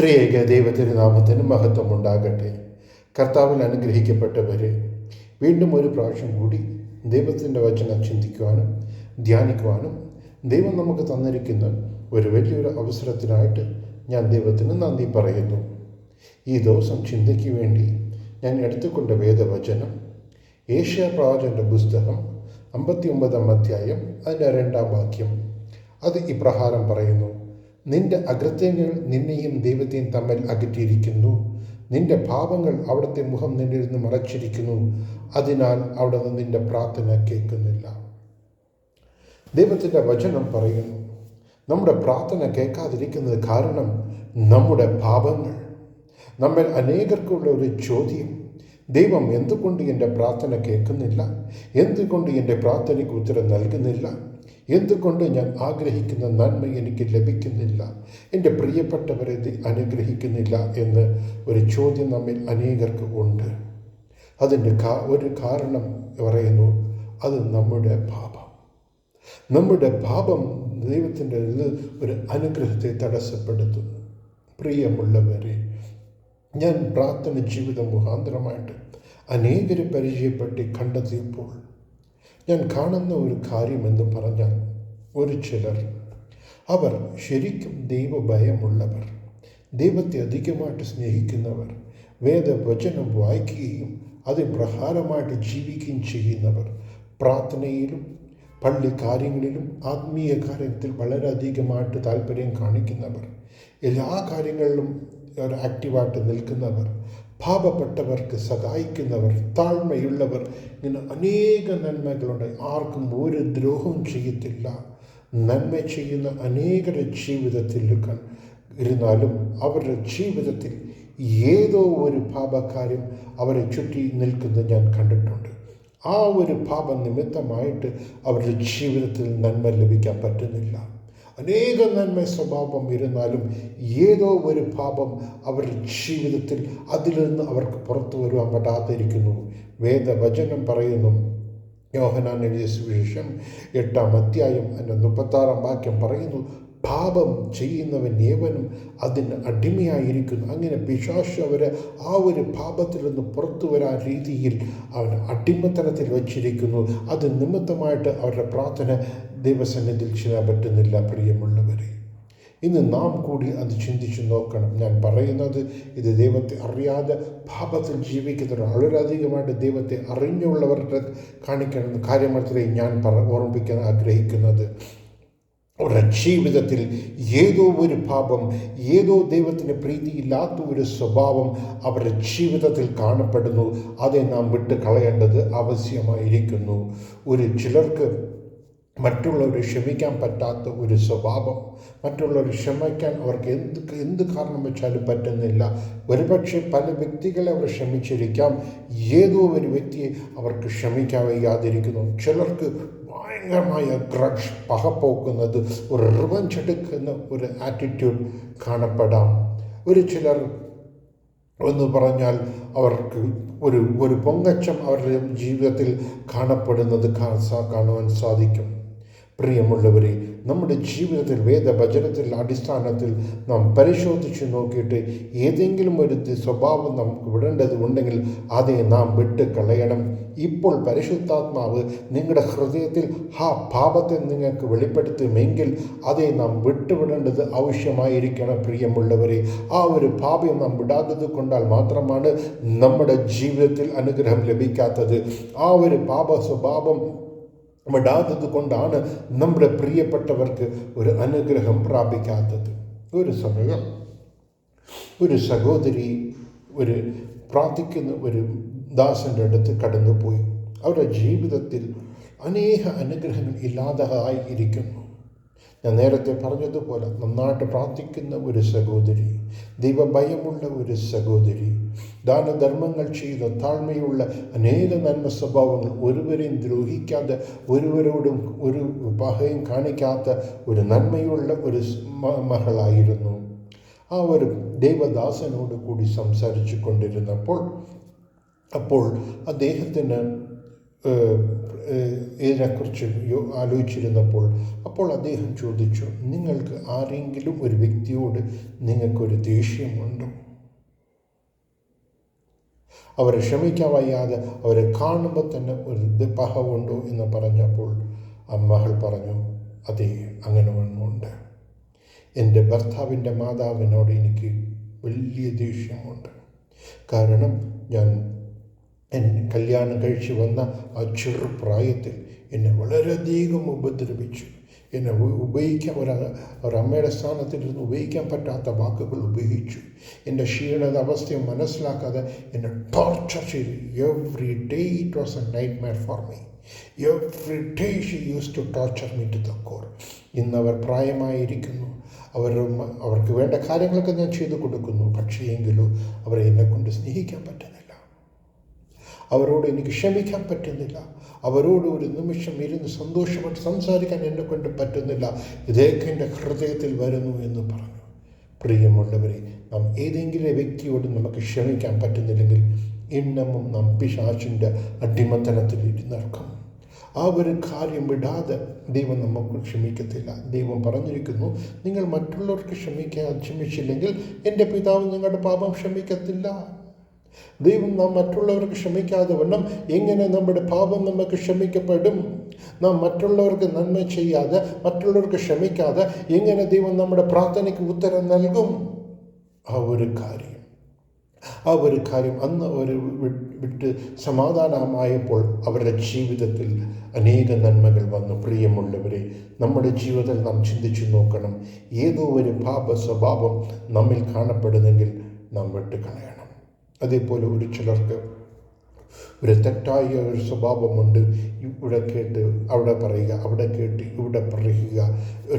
ത്രിയേക ദൈവത്തിരുനാമത്തിന് മഹത്വം ഉണ്ടാകട്ടെ കർത്താവിൽ അനുഗ്രഹിക്കപ്പെട്ടവരെ വീണ്ടും ഒരു പ്രാവശ്യം കൂടി ദൈവത്തിന്റെ വചനം ചിന്തിക്കുവാനും ധ്യാനിക്കുവാനും ദൈവം നമുക്ക് തന്നിരിക്കുന്ന ഒരു വലിയൊരു അവസരത്തിനായിട്ട് ഞാൻ ദൈവത്തിന് നന്ദി പറയുന്നു. ഈ ദിവസം ചിന്തയ്ക്ക് വേണ്ടി ഞാൻ എടുത്തുകൊണ്ട വേദവചനം ഏഷ്യ പ്രാചന്റെ പുസ്തകം അമ്പത്തി ഒമ്പതാം അധ്യായം അതിന്റെ രണ്ടാം വാക്യം. അത് ഇപ്രകാരം പറയുന്നു. നിന്റെ അകൃത്യങ്ങൾ നിന്നെയും ദൈവത്തെയും തമ്മിൽ അകറ്റിയിരിക്കുന്നു. നിന്റെ പാപങ്ങൾ അവിടുത്തെ മുഖം നിന്നിൽ നിന്ന് മറച്ചിരിക്കുന്നു. അതിനാൽ അവിടെ നിന്ന് നിന്റെ പ്രാർത്ഥന കേൾക്കുന്നില്ല. ദൈവത്തിന്റെ വചനം പറയുന്നു നമ്മുടെ പ്രാർത്ഥന കേൾക്കാതിരിക്കുന്നത് കാരണം നമ്മുടെ പാപങ്ങൾ. നമ്മൾ അനേകർക്കുള്ള ഒരു ചോദ്യം. ദൈവം എന്തുകൊണ്ട് എന്റെ പ്രാർത്ഥന കേൾക്കുന്നില്ല? എന്തുകൊണ്ട് എന്റെ പ്രാർത്ഥനയ്ക്ക് ഉത്തരം നൽകുന്നില്ല? എന്തുകൊണ്ട് ഞാൻ ആഗ്രഹിക്കുന്ന നന്മ എനിക്ക് ലഭിക്കുന്നില്ല? എന്റെ പ്രിയപ്പെട്ടവരെ അനുഗ്രഹിക്കുന്നില്ല എന്ന് ഒരു ചോദ്യം നമ്മിൽ അനേകർക്ക് ഉണ്ട്. അതിന്റെ കാ ഒരു കാരണം പറയുന്നു അത് നമ്മുടെ പാപം. നമ്മുടെ പാപം ദൈവത്തിന്റെ ഒരു അനുഗ്രഹത്തെ തടസ്സപ്പെടുത്തുന്നു. പ്രിയമുള്ളവരെ ഞാൻ പ്രാർത്ഥന ജീവിതം മുഖാന്തരമായിട്ട് അനേകരെ പരിചയപ്പെട്ട് കണ്ടെത്തിയപ്പോൾ ഞാൻ കാണുന്ന ഒരു കാര്യമെന്ന് പറഞ്ഞാൽ ഒരു ചിലർ. അവർ ശരിക്കും ദൈവഭയമുള്ളവർ ദൈവത്തെ അധികമായിട്ട് സ്നേഹിക്കുന്നവർ വേദവചനം വായിക്കുകയും അത് പ്രഹാരമായിട്ട് ജീവിക്കുകയും ചെയ്യുന്നവർ. പ്രാർത്ഥനയിലും പള്ളി കാര്യങ്ങളിലും ആത്മീയ കാര്യത്തിൽ വളരെയധികമായിട്ട് താല്പര്യം കാണിക്കുന്നവർ. എല്ലാ കാര്യങ്ങളിലും ആക്റ്റീവായിട്ട് നിൽക്കുന്നവർ. പാപപ്പെട്ടവർക്ക് സഹായിക്കുന്നവർ താഴ്മയുള്ളവർ ഇങ്ങനെ അനേക നന്മകളുണ്ട്. ആർക്കും ഒരു ദ്രോഹവും ചെയ്യത്തില്ല. നന്മ ചെയ്യുന്ന അനേകരുടെ ജീവിതത്തിൽ ഇരുന്നാലും അവരുടെ ജീവിതത്തിൽ ഏതോ ഒരു പാപക്കാര്യം അവരെ ചുറ്റി നിൽക്കുന്നത് ഞാൻ കണ്ടിട്ടുണ്ട്. ആ ഒരു പാപ നിമിത്തമായിട്ട് അവരുടെ ജീവിതത്തിൽ നന്മ ലഭിക്കാൻ പറ്റുന്നില്ല. അനേക നന്മ സ്വഭാവം ഇരുന്നാലും ഏതോ ഒരു പാപം അവരുടെ ജീവിതത്തിൽ അതിൽ നിന്ന് അവർക്ക് പുറത്തു വരുവാൻ പറ്റാതിരിക്കുന്നു. വേദവചനം പറയുന്നു യോഹനാൻ എഴുതിയ സുവിശേഷം എട്ടാം അധ്യായം എന്റെ മുപ്പത്താറാം വാക്യം പറയുന്നു പാപം ചെയ്യുന്നവൻ ഏവനും അതിന് അടിമയായിരിക്കുന്നു. അങ്ങനെ പിശാശ് അവരെ ആ ഒരു പാപത്തിൽ നിന്ന് പുറത്തു വരാൻ രീതിയിൽ അവൻ അടിമത്തനത്തിൽ വച്ചിരിക്കുന്നു. അത് നിമിത്തമായിട്ട് അവരുടെ പ്രാർത്ഥന ദൈവസന്നിധിയിൽ ചെയ്യാൻ പറ്റുന്നില്ല പ്രിയമുള്ളവരെ. ഇന്ന് നാം കൂടി അത് ചിന്തിച്ചു നോക്കണം. ഞാൻ പറയുന്നത് ഇത് ദൈവത്തെ അറിയാതെ പാപത്തിൽ ജീവിക്കുന്നവർ വളരെയധികമായിട്ട് ദൈവത്തെ അറിഞ്ഞുള്ളവരുടെ കാണിക്കണം കാര്യമാത്രേ ഞാൻ പറ ഓർമ്മിക്കാൻ ആഗ്രഹിക്കുന്നത്. അവരുടെ ജീവിതത്തിൽ ഏതോ ഒരു പാപം ഏതോ ദൈവത്തിന് പ്രീതിയില്ലാത്ത ഒരു സ്വഭാവം അവരുടെ ജീവിതത്തിൽ കാണപ്പെടുന്നു. അതെ നാം വിട്ട് കളയേണ്ടത് ആവശ്യമായിരിക്കുന്നു. ഒരു ചിലർക്ക് മറ്റുള്ളവരെ ക്ഷമിക്കാൻ പറ്റാത്ത ഒരു സ്വഭാവം മറ്റുള്ളവർ ക്ഷമിക്കാൻ അവർക്ക് എന്ത് എന്ത് കാരണം വെച്ചാലും പറ്റുന്നില്ല. ഒരുപക്ഷെ പല വ്യക്തികളെ അവർ ക്ഷമിച്ചിരിക്കാം. ഏതോ ഒരു വ്യക്തിയെ അവർക്ക് ക്ഷമിക്കാൻ വയ്യാതിരിക്കുന്നു ചിലർക്ക് ഭയങ്കരമായ ക്രഷ് പകപ്പോക്കുന്നത് ഒരു റിവഞ്ച് എടുക്കുന്ന ഒരു ആറ്റിറ്റ്യൂഡ് കാണപ്പെടാം. ഒരു ചിലർ എന്ന് പറഞ്ഞാൽ അവർക്ക് ഒരു ഒരു പൊങ്ങച്ചം അവരുടെ ജീവിതത്തിൽ കാണപ്പെടുന്നത് കാണുവാൻ സാധിക്കും. പ്രിയമുള്ളവരെ നമ്മുടെ ജീവിതത്തിൽ വേദഭജനത്തിൽ അടിസ്ഥാനത്തിൽ നാം പരിശോധിച്ച് നോക്കിയിട്ട് ഏതെങ്കിലും ഒരു സ്വഭാവം നമുക്ക് വിടേണ്ടത് ഉണ്ടെങ്കിൽ അതേ നാം വിട്ട് കളയണം ഇപ്പോൾ പരിശുദ്ധാത്മാവ് നിങ്ങളുടെ ഹൃദയത്തിൽ ആ പാപത്തെ നിങ്ങൾക്ക് വെളിപ്പെടുത്തുമെങ്കിൽ അതേ നാം വിട്ടുവിടേണ്ടത് ആവശ്യമായിരിക്കണം പ്രിയമുള്ളവരെ. ആ ഒരു പാപം നാം വിടാത്തത് കൊണ്ടാൽ മാത്രമാണ് നമ്മുടെ ജീവിതത്തിൽ അനുഗ്രഹം ലഭിക്കാത്തത്. ആ ഒരു പാപ സ്വഭാവം വിടാത്തത് കൊണ്ടാണ് നമ്മുടെ പ്രിയപ്പെട്ടവർക്ക് ഒരു അനുഗ്രഹം പ്രാപിക്കാത്തത്. ഒരു സമയം ഒരു സഹോദരി ഒരു പ്രാർത്ഥിക്കുന്ന ഒരു ദാസന്റെ അടുത്ത് കടന്നുപോയി. അവരുടെ ജീവിതത്തിൽ അനേക അനുഗ്രഹങ്ങൾ ഇല്ലാതായി ഇരിക്കുന്നു. ഞാൻ നേരത്തെ പറഞ്ഞതുപോലെ നന്നായിട്ട് പ്രാർത്ഥിക്കുന്ന ഒരു സഹോദരി ദൈവഭയമുള്ള ഒരു സഹോദരി ദാനധർമ്മങ്ങൾ ചെയ്ത താഴ്മയുള്ള അനേക നന്മ സ്വഭാവങ്ങൾ ഒരുവരെയും ദ്രോഹിക്കാതെ ഒരുവരോടും ഒരു പഹയും കാണിക്കാത്ത ഒരു നന്മയുള്ള ഒരു മകളായിരുന്നു. ആ ഒരു ദൈവദാസനോട് കൂടി സംസാരിച്ചു കൊണ്ടിരുന്നപ്പോൾ അപ്പോൾ അദ്ദേഹത്തിന് ഇതിനെക്കുറിച്ച് ആലോചിച്ചിരുന്നപ്പോൾ അപ്പോൾ അദ്ദേഹം ചോദിച്ചു നിങ്ങൾക്ക് ആരെങ്കിലും ഒരു വ്യക്തിയോട് നിങ്ങൾക്കൊരു ദേഷ്യമുണ്ടോ? അവരെ ക്ഷമിക്കാൻ വയ്യാതെ അവരെ കാണുമ്പോൾ തന്നെ ഒരു പഹവുണ്ടോ? എന്ന് പറഞ്ഞപ്പോൾ ആ മകൾ പറഞ്ഞു അതെ അങ്ങനെ ഒന്നുണ്ട് എന്റെ ഭർത്താവിന്റെ മാതാവിനോട് എനിക്ക് വലിയ ദേഷ്യമുണ്ട്. കാരണം ഞാൻ എൻ കല്യാണം കഴിച്ച് വന്ന ആ ചെറുപ്രായത്തിൽ എന്നെ വളരെയധികം ഉപദ്രവിച്ചു. എന്നെ ഉപയോഗിക്കാൻ ഒരു ഒരമ്മയുടെ സ്ഥാനത്തിരുന്ന് ഉപയോഗിക്കാൻ പറ്റാത്ത വാക്കുകൾ ഉപയോഗിച്ചു. എന്റെ ക്ഷീണത അവസ്ഥയെ മനസ്സിലാക്കാതെ എന്നെ ടോർച്ചർ ചെയ്തു. Every day it was a nightmare for me every day she use to torture me to the core ഇന്ന് അവർ പ്രായമായിരിക്കുന്നു. അവർ അവർക്ക് വേണ്ട കാര്യങ്ങളൊക്കെ ഞാൻ ചെയ്തു കൊടുക്കുന്നു. പക്ഷേ എങ്കിലും അവരെ എന്നെ കൊണ്ട് സ്നേഹിക്കാൻ പറ്റുന്നില്ല. അവരോട് എനിക്ക് ക്ഷമിക്കാൻ പറ്റുന്നില്ല. അവരോട് ഒരു നിമിഷം ഇരുന്ന് സന്തോഷമായിട്ട് സംസാരിക്കാൻ എന്നെ കൊണ്ട് പറ്റുന്നില്ല. ഇതൊക്കെ എന്റെ ഹൃദയത്തിൽ വരുന്നു എന്ന് പറഞ്ഞു. പ്രിയമുള്ളവരെ നാം ഏതെങ്കിലും വ്യക്തിയോട് നമുക്ക് ക്ഷമിക്കാൻ പറ്റുന്നില്ലെങ്കിൽ ഇന്നമും നാം പിശാചിന്റെ അടിമത്തനത്തിൽ ഇരുന്നിറക്കും ആ ഒരു കാര്യം വിടാതെ ദൈവം നമുക്ക് ക്ഷമിക്കത്തില്ല. ദൈവം പറഞ്ഞിരിക്കുന്നു നിങ്ങൾ മറ്റുള്ളവർക്ക് ക്ഷമിക്കാൻ ക്ഷമിച്ചില്ലെങ്കിൽ എന്റെ പിതാവ് നിങ്ങളുടെ പാപം ക്ഷമിക്കത്തില്ല. ദൈവം നാം മറ്റുള്ളവർക്ക് ക്ഷമിക്കാതെ വണ്ണം. എങ്ങനെ നമ്മുടെ പാപം നമുക്ക് ക്ഷമിക്കപ്പെടും? നാം മറ്റുള്ളവർക്ക് നന്മ ചെയ്യാതെ മറ്റുള്ളവർക്ക് ക്ഷമിക്കാതെ എങ്ങനെ ദൈവം നമ്മുടെ പ്രാർത്ഥനയ്ക്ക് ഉത്തരം നൽകും? ആ ഒരു കാര്യം. ആ ഒരു കാര്യം അന്ന് അവർ വിട്ട് സമാധാനമായപ്പോൾ അവരുടെ ജീവിതത്തിൽ അനേക നന്മകൾ വന്നു. പ്രിയമുള്ളവരെ നമ്മുടെ ജീവിതത്തിൽ നാം ചിന്തിച്ചു നോക്കണം. ഏതോ ഒരു പാപ സ്വഭാവം നമ്മിൽ കാണപ്പെടുന്നെങ്കിൽ നാം വിട്ടുകളയണം. അതേപോലെ ഒരു ചിലർക്ക് ഒരു തെറ്റായ ഒരു സ്വഭാവമുണ്ട്. ഇവിടെ കേട്ട് അവിടെ പറയുക അവിടെ കേട്ട് ഇവിടെ പറയുക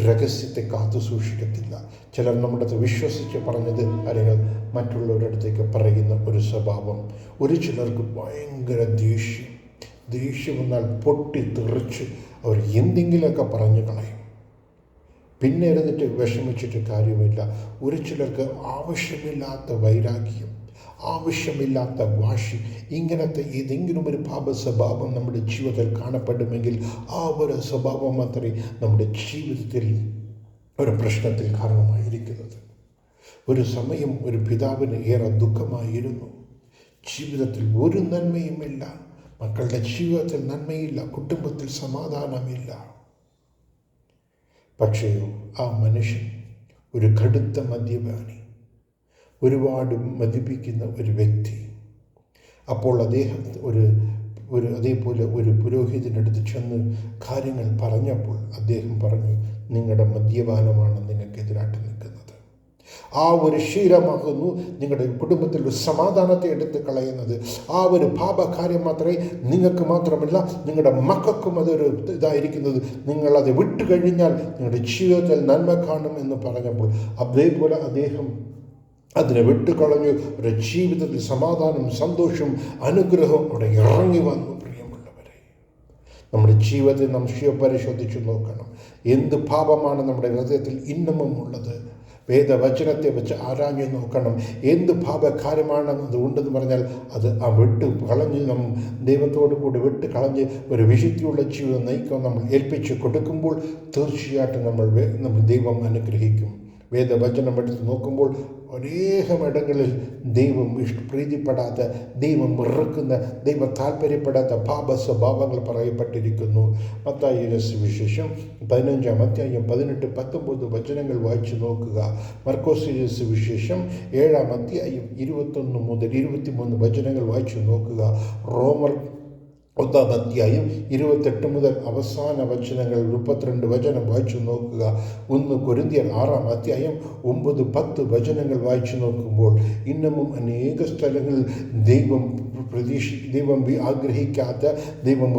രഹസ്യത്തെ കാത്തു സൂക്ഷിക്കത്തില്ല. ചിലർ നമ്മുടെ അടുത്ത് വിശ്വസിച്ച് പറഞ്ഞത് അല്ലെങ്കിൽ മറ്റുള്ളവരുടെ അടുത്തേക്ക് പറയുന്ന ഒരു സ്വഭാവം. ഒരു ചിലർക്ക് ഭയങ്കര ദേഷ്യം. ദേഷ്യം വന്നാൽ പൊട്ടി തെറിച്ച് അവർ എന്തെങ്കിലുമൊക്കെ പറഞ്ഞു കളയും. പിന്നെ ഇരുന്നിട്ട് വിഷമിച്ചിട്ട് കാര്യമില്ല ഒരു ചിലർക്ക് ആവശ്യമില്ലാത്ത വൈരാഗ്യം. ആവശ്യമില്ലാത്ത വാശി ഇങ്ങനത്തെ ഏതെങ്കിലും ഒരു പാപ സ്വഭാവം നമ്മുടെ ജീവിതത്തിൽ കാണപ്പെടുമെങ്കിൽ ആ ഒരു സ്വഭാവം മാത്രമേ നമ്മുടെ ജീവിതത്തിൽ ഒരു പ്രശ്നത്തിൽ കാരണമായിരിക്കുന്നത്. ഒരു സമയം ഒരു പിതാവിന് ഏറെ ദുഃഖമായിരുന്നു. ജീവിതത്തിൽ ഒരു നന്മയുമില്ല. മക്കളുടെ ജീവിതത്തിൽ നന്മയില്ല. കുടുംബത്തിൽ സമാധാനമില്ല. പക്ഷേ ആ മനുഷ്യൻ ഒരു കടുത്ത മദ്യപാനി. ഒരുപാട് മതിപ്പിക്കുന്ന ഒരു വ്യക്തി. അപ്പോൾ അദ്ദേഹം ഒരു ഒരു അതേപോലെ ഒരു പുരോഹിതനടുത്ത് ചെന്ന് കാര്യങ്ങൾ പറഞ്ഞപ്പോൾ അദ്ദേഹം പറഞ്ഞു നിങ്ങളുടെ മദ്യപാനമാണ് നിങ്ങൾക്കെതിരായിട്ട് നിൽക്കുന്നത്. ആ ഒരു ശീലമാകുന്നു നിങ്ങളുടെ കുടുംബത്തിൽ ഒരു സമാധാനത്തെ എടുത്ത് കളയുന്നത്. ആ ഒരു പാപകാര്യം മാത്രമേ നിങ്ങൾക്ക് മാത്രമല്ല നിങ്ങളുടെ മക്കൾക്കും അതൊരു ഇതായിരിക്കുന്നത്. നിങ്ങളത് വിട്ടുകഴിഞ്ഞാൽ നിങ്ങളുടെ ജീവിതത്തിൽ നന്മ കാണും എന്ന് പറഞ്ഞപ്പോൾ അതേപോലെ അദ്ദേഹം അതിനെ വിട്ടുകളഞ്ഞു. ഒരു ജീവിതത്തിൽ സമാധാനം സന്തോഷം അനുഗ്രഹം അവിടെ ഇറങ്ങി വന്നു പ്രിയമുള്ളവരെ. നമ്മുടെ ജീവിതത്തെ നാം പരിശോധിച്ചു നോക്കണം. എന്ത് പാപമാണ് നമ്മുടെ ഹൃദയത്തിൽ ഇന്നമും ഉള്ളത്? വേദവചനത്തെ വെച്ച് ആരാഞ്ഞു നോക്കണം. എന്ത് പാപകാര്യമാണ് അത് ഉണ്ടെന്ന് പറഞ്ഞാൽ അത് ആ വിട്ട് കളഞ്ഞ് നാം ദൈവത്തോടു കൂടി വിട്ട് കളഞ്ഞ് ഒരു വിശുദ്ധിയുള്ള ജീവിതം നയിക്കാൻ നമ്മൾ ഏൽപ്പിച്ച് കൊടുക്കുമ്പോൾ തീർച്ചയായിട്ടും നമ്മൾ നമ്മൾ ദൈവം അനുഗ്രഹിക്കും. വേദവചനം എടുത്ത് നോക്കുമ്പോൾ അനേകം ഇടങ്ങളിൽ ദൈവം പ്രീതിപ്പെടാത്ത ദൈവം വെറുക്കുന്ന ദൈവം താല്പര്യപ്പെടാത്ത പാപ സ്വഭാവങ്ങൾ പറയപ്പെട്ടിരിക്കുന്നു മത്തായിയുടെ സുവിശേഷം പതിനഞ്ചാം അധ്യായം പതിനെട്ട് പത്തൊമ്പത് വചനങ്ങൾ വായിച്ചു നോക്കുക. മർക്കോസിന്റെ സുവിശേഷം ഏഴാം അധ്യായം ഇരുപത്തൊന്ന് മുതൽ ഇരുപത്തിമൂന്ന് വചനങ്ങൾ വായിച്ചു നോക്കുക. റോമർ ഒന്നാം അധ്യായം ഇരുപത്തെട്ട് മുതൽ അവസാന വചനങ്ങൾ മുപ്പത്തിരണ്ട് വചനം വായിച്ചു നോക്കുക. ഒന്ന് കൊരിന്തിയർ ആറാം അധ്യായം ഒമ്പത് പത്ത് വചനങ്ങൾ വായിച്ചു നോക്കുമ്പോൾ ഇന്നും അനേക സ്ഥലങ്ങളിൽ ദൈവം പ്രതീക്ഷ ദൈവം ആഗ്രഹിക്കാത്ത ദൈവം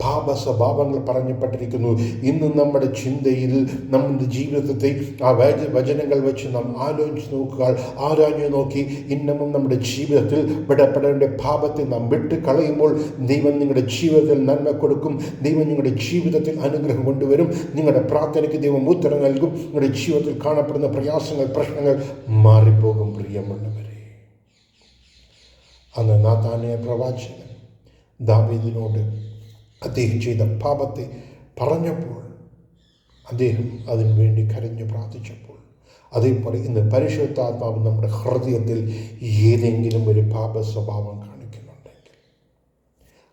പാപ സ്വഭാവങ്ങൾ പറഞ്ഞപ്പെട്ടിരിക്കുന്നു ഇന്ന് നമ്മുടെ ചിന്തയിൽ നമ്മുടെ ജീവിതത്തെ ആ വച- വചനങ്ങൾ വെച്ച് നാം ആലോചിച്ച് നോക്കുക ആരാഞ്ഞു നോക്കി ഇന്നും നമ്മുടെ ജീവിതത്തിൽ വിടപ്പെടേണ്ട പാപത്തെ നാം വിട്ട് കളയുമ്പോൾ ദൈവം നിങ്ങളുടെ ജീവിതത്തിൽ നന്മ കൊടുക്കും. ദൈവം നിങ്ങളുടെ ജീവിതത്തിൽ അനുഗ്രഹം കൊണ്ടുവരും. നിങ്ങളുടെ പ്രാർത്ഥനയ്ക്ക് ദൈവം ഉത്തരം നൽകും. നിങ്ങളുടെ ജീവിതത്തിൽ കാണപ്പെടുന്ന പ്രയാസങ്ങൾ പ്രശ്നങ്ങൾ മാറിപ്പോകും പ്രിയമുള്ളവരെ അന്ന് നാഥാനെ പ്രവാചകൻ ദാവീദിനോട് അദ്ദേഹം ചെയ്ത പാപത്തെ പറഞ്ഞപ്പോൾ അദ്ദേഹം അതിനു വേണ്ടി കരഞ്ഞു പ്രാർത്ഥിച്ചപ്പോൾ അതേപോലെ ഇന്ന് പരിശുദ്ധാത്മാവ് നമ്മുടെ ഹൃദയത്തിൽ ഏതെങ്കിലും ഒരു പാപ സ്വഭാവം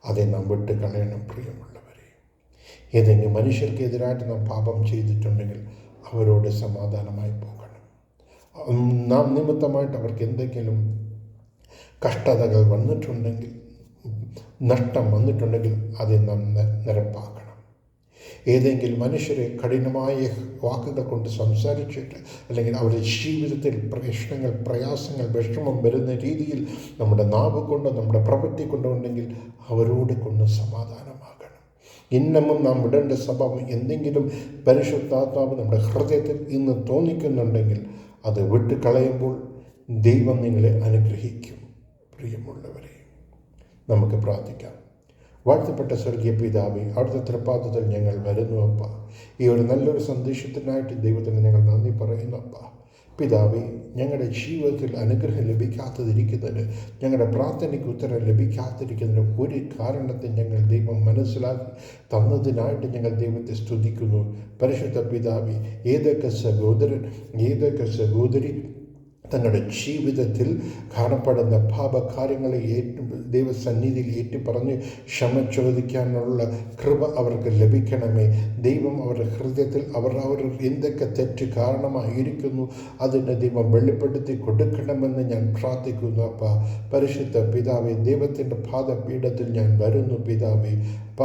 அதை നാം വിട്ട് കളയണം പ്രിയമുള്ളവരെ. ഏതെങ്കിലും മനുഷ്യർക്കെതിരായിട്ട് നാം പാപം ചെയ്തിട്ടുണ്ടെങ്കിൽ അവരോട് സമാധാനമായി പോകണം. നാം നിമിത്തമായിട്ട് അവർക്ക് എന്തെങ്കിലും കഷ്ടതകൾ വന്നിട്ടുണ്ടെങ്കിൽ നഷ്ടം വന്നിട്ടുണ്ടെങ്കിൽ അതേ ന- നിരപ്പാക്കണം. ഏതെങ്കിലും മനുഷ്യരെ കഠിനമായ വാക്കുകൾ കൊണ്ട് സംസാരിച്ചിട്ട് അല്ലെങ്കിൽ അവരുടെ ജീവിതത്തിൽ പ്രശ്നങ്ങൾ പ്രയാസങ്ങൾ വിഷമം വരുന്ന രീതിയിൽ നമ്മുടെ നാവ് കൊണ്ടോ നമ്മുടെ പ്രവൃത്തി കൊണ്ടോ ഉണ്ടെങ്കിൽ അവരോട് കൊണ്ട് സമാധാനമാകണം. ഇന്നമും നാം വിടേണ്ട സ്വഭാവം എന്തെങ്കിലും പരിശുദ്ധാത്മാവ് നമ്മുടെ ഹൃദയത്തിൽ ഇന്ന് തോന്നിക്കുന്നുണ്ടെങ്കിൽ അത് വിട്ടുകളയുമ്പോൾ ദൈവം നിങ്ങളെ അനുഗ്രഹിക്കും. പ്രിയമുള്ളവരെ നമുക്ക് പ്രാർത്ഥിക്കാം. വാഴ്ത്തപ്പെട്ട സ്വർഗീയ പിതാവി അവിടുത്തെ തൃപ്പാദത്തിൽ ഞങ്ങൾ വരുന്നു അപ്പ. ഈ ഒരു നല്ലൊരു സന്ദേശത്തിനായിട്ട് ദൈവത്തിന് ഞങ്ങൾ നന്ദി പറയുന്നു അപ്പ. പിതാവേ ഞങ്ങളുടെ ജീവിതത്തിൽ അനുഗ്രഹം ലഭിക്കാത്തതിരിക്കുന്നതിന് ഞങ്ങളുടെ പ്രാർത്ഥനയ്ക്ക് ഉത്തരം ലഭിക്കാതിരിക്കുന്നതിന് ഒരു കാരണത്തെ ഞങ്ങൾ ദൈവം മനസ്സിലാക്കി തന്നതിനായിട്ട് ഞങ്ങൾ ദൈവത്തെ സ്തുതിക്കുന്നു. പരിശുദ്ധ പിതാവി ഏതൊക്കെ സഹോദരൻ ഏതൊക്കെ സഹോദരി തങ്ങളുടെ ജീവിതത്തിൽ കാണപ്പെടുന്ന പാപകാര്യങ്ങളെ ഏറ്റു ദൈവസന്നിധിയിൽ ഏറ്റുപറഞ്ഞ് ക്ഷമ ചോദിക്കാനുള്ള കൃപ അവർക്ക് ലഭിക്കണമേ. ദൈവം അവരുടെ ഹൃദയത്തിൽ അവർ അവർ എന്തൊക്കെ തെറ്റ് കാരണമായിരിക്കുന്നു അതിനെ ദൈവം വെളിപ്പെടുത്തി കൊടുക്കണമെന്ന് ഞാൻ പ്രാർത്ഥിക്കുന്നു അപ്പ. പരിശുദ്ധ പിതാവെ ദൈവത്തിന്റെ പാദപീഠത്തിൽ ഞാൻ വരുന്നു പിതാവെ.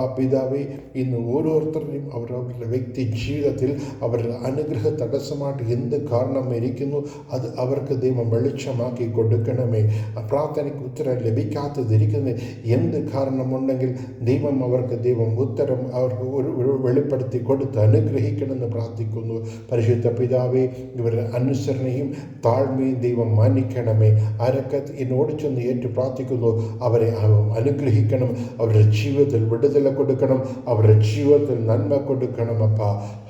പിതാവെ ഇന്ന് ഓരോരുത്തരുടെയും അവരവരുടെ വ്യക്തി ജീവിതത്തിൽ അവരുടെ അനുഗ്രഹ തടസ്സമായിട്ട് എന്ത് കാരണം ഇരിക്കുന്നു അത് അവർക്ക് ദൈവം വെളിച്ചമാക്കി കൊടുക്കണമേ. പ്രാർത്ഥനയ്ക്ക് ഉത്തരം ലഭിക്കാത്തതിരിക്കുന്നത് എന്ത് കാരണമുണ്ടെങ്കിൽ ദൈവം അവർക്ക് ദൈവം ഉത്തരം അവർക്ക് ഒരു വെളിപ്പെടുത്തി കൊടുത്ത് അനുഗ്രഹിക്കണമെന്ന് പ്രാർത്ഥിക്കുന്നു. പരിശുദ്ധ പിതാവെ ഇവരുടെ അനുസരണയും താഴ്മയും ദൈവം മാനിക്കണമേ. ആരൊക്കെ എന്നോട് ചെന്ന് ഏറ്റു പ്രാർത്ഥിക്കുന്നു അവരെ അനുഗ്രഹിക്കണം. അവരുടെ ജീവിതത്തിൽ വിടുതല കൊടുക്കണം. അവരുടെ ജീവിതത്തിൽ നന്മ കൊടുക്കണം അപ്പ.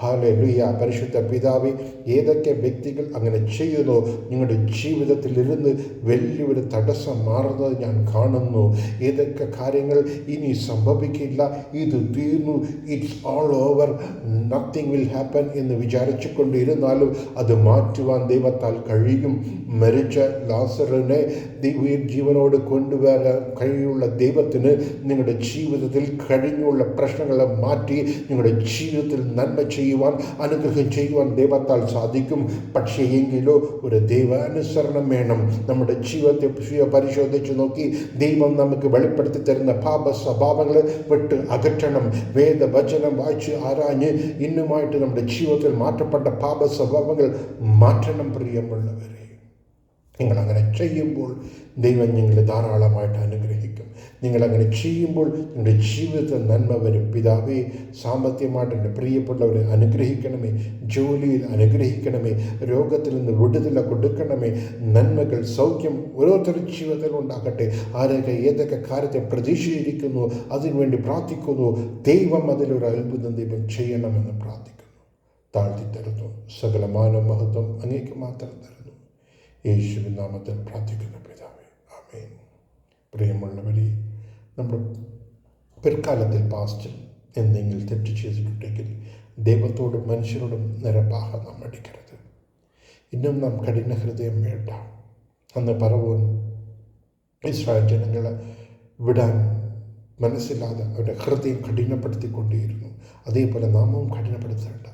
ഹാലെ ലുയ്യ പരിശുദ്ധ പിതാവി ഏതൊക്കെ വ്യക്തികൾ അങ്ങനെ ചെയ്യുന്നു നിങ്ങളുടെ ജീവിതത്തിൽ ഇരുന്ന് വലിയൊരു തടസ്സം മാറുന്നത് ഞാൻ കാണുന്നു. ഏതൊക്കെ കാര്യങ്ങൾ ഇനി സംഭവിക്കില്ല ഇത് തീർന്നു it's all over nothing will happen എന്ന് വിചാരിച്ചു കൊണ്ടിരുന്നാലും അത് മാറ്റുവാൻ ദൈവത്താൽ കഴിയും. മരിച്ച ലാസറിനെ ദൈവ ജീവനോട് കൊണ്ടുവരാൻ കഴിയുള്ള ദൈവത്തിന് നിങ്ങളുടെ ജീവിതത്തിൽ കഴിഞ്ഞുള്ള പ്രശ്നങ്ങളെ മാറ്റി നിങ്ങളുടെ ജീവിതത്തിൽ നന്മ ചെയ്യുവാൻ അനുഗ്രഹം ചെയ്യുവാൻ ദൈവത്താൽ സാധിക്കും. പക്ഷേ എങ്കിലോ ഒരു ദൈവാനുസരണം വേണം. നമ്മുടെ ജീവിതത്തെ പരിശോധിച്ച് നോക്കി ദൈവം നമുക്ക് വെളിപ്പെടുത്തി തരുന്ന പാപ സ്വഭാവങ്ങളെ വിട്ട് അകറ്റണം. വേദവചനം വായിച്ച് ആരാഞ്ഞ് ഇന്നുമായിട്ട് നമ്മുടെ ജീവിതത്തിൽ മാറ്റപ്പെട്ട പാപ സ്വഭാവങ്ങൾ മാറ്റണം പ്രിയമുള്ളവരെ. നിങ്ങൾ അങ്ങനെ ചെയ്യുമ്പോൾ ദൈവം നിങ്ങളെ ധാരാളമായിട്ട് അനുഗ്രഹിക്കും. നിങ്ങളങ്ങനെ ചെയ്യുമ്പോൾ നിങ്ങളുടെ ജീവിതത്തിൽ നന്മ വരും. പിതാവേ സാമ്പത്തികമായിട്ട് എന്റെ പ്രിയപ്പെട്ടവരെ അനുഗ്രഹിക്കണമേ. ജോലിയിൽ അനുഗ്രഹിക്കണമേ. രോഗത്തിൽ നിന്ന് വിടുതല കൊടുക്കണമേ. നന്മകൾ സൗഖ്യം ഓരോരുത്തരുടെ ജീവിതത്തിൽ ഉണ്ടാകട്ടെ. ആരൊക്കെ ഏതൊക്കെ കാര്യത്തെ പ്രതീക്ഷിച്ചിരിക്കുന്നു അതിനുവേണ്ടി പ്രാർത്ഥിക്കുന്നു ദൈവം അതിലൊരു അത്ഭുതം ദൈവം ചെയ്യണമെന്ന് പ്രാർത്ഥിക്കുന്നു. താഴ്ത്തി തരുന്നു. സകലമാന മഹത്വം അങ്ങേക്ക് മാത്രം തരുന്നു. യേശുവിൻ നാമത്തിൽ പ്രാർത്ഥിക്കുന്ന പിതാവേ. ആമേൻ. പ്രിയമുള്ളവരെ നമ്മൾ പിൽക്കാലത്തിൽ പാസ്റ്റിൽ എന്തെങ്കിലും തെറ്റ് ചെയ്തിട്ടുണ്ടെങ്കിൽ ദൈവത്തോടും മനുഷ്യരോടും നിരപ്പാക നാം അടിക്കരുത് ഇന്നും നാം കഠിന ഹൃദയം വേണ്ട. അന്ന് പറവോൻ ഇസ്രായേൽ ജനങ്ങളെ വിടാൻ മനസ്സില്ലാതെ അവരുടെ ഹൃദയം കഠിനപ്പെടുത്തിക്കൊണ്ടേയിരുന്നു. അതേപോലെ നാമവും കഠിനപ്പെടുത്തേണ്ട.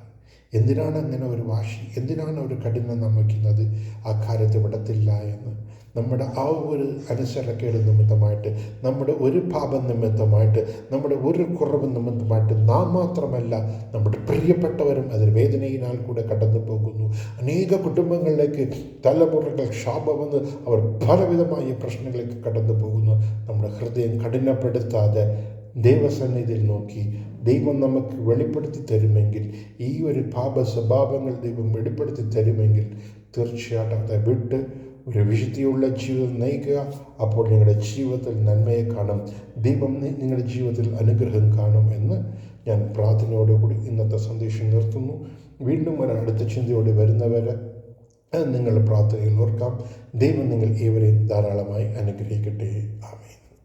എന്തിനാണ് അങ്ങനെ ഒരു വാശി? എന്തിനാണ് ഒരു കഠിനം നാം വയ്ക്കുന്നത്? ആ കാര്യത്തിൽ വിടത്തില്ല എന്ന്. നമ്മുടെ ആ ഒരു അനുസരണക്കേട് നിമിത്തമായിട്ട് നമ്മുടെ ഒരു പാപം നിമിത്തമായിട്ട് നമ്മുടെ ഒരു കുറവ് നിമിത്തമായിട്ട് നാം മാത്രമല്ല നമ്മുടെ പ്രിയപ്പെട്ടവരും അതിൽ വേദനയിനാൽ കൂടെ കടന്നു പോകുന്നു. അനേക കുടുംബങ്ങളിലേക്ക് തലമുറകൾ ശാപമെന്ന് അവർ പലവിധമായ പ്രശ്നങ്ങളിലേക്ക് കടന്നു പോകുന്നു. നമ്മുടെ ഹൃദയം കഠിനപ്പെടുത്താതെ ദൈവസന്നിധിയിൽ നോക്കി ദൈവം നമുക്ക് വെളിപ്പെടുത്തി തരുമെങ്കിൽ ഈ ഒരു പാപ സ്വഭാവങ്ങൾ ദൈവം വെളിപ്പെടുത്തി തരുമെങ്കിൽ തീർച്ചയായിട്ടും അത് വിട്ട് ഒരു വിശുദ്ധിയുള്ള ജീവിതം നയിക്കുക. അപ്പോൾ നിങ്ങളുടെ ജീവിതത്തിൽ നന്മയെ കാണും. ദൈവം നിങ്ങളുടെ ജീവിതത്തിൽ അനുഗ്രഹം കാണും എന്ന് ഞാൻ പ്രാർത്ഥനയോടുകൂടി ഇന്നത്തെ സന്ദേശം നിർത്തുന്നു. വീണ്ടും ഒരു അടുത്ത ചിന്തയോടെ വരുന്നവരെ നിങ്ങളുടെ പ്രാർത്ഥനയിൽ ഓർക്കാം. ദൈവം നിങ്ങൾ ഏവരെയും ധാരാളമായി അനുഗ്രഹിക്കട്ടെ. ആമേൻ.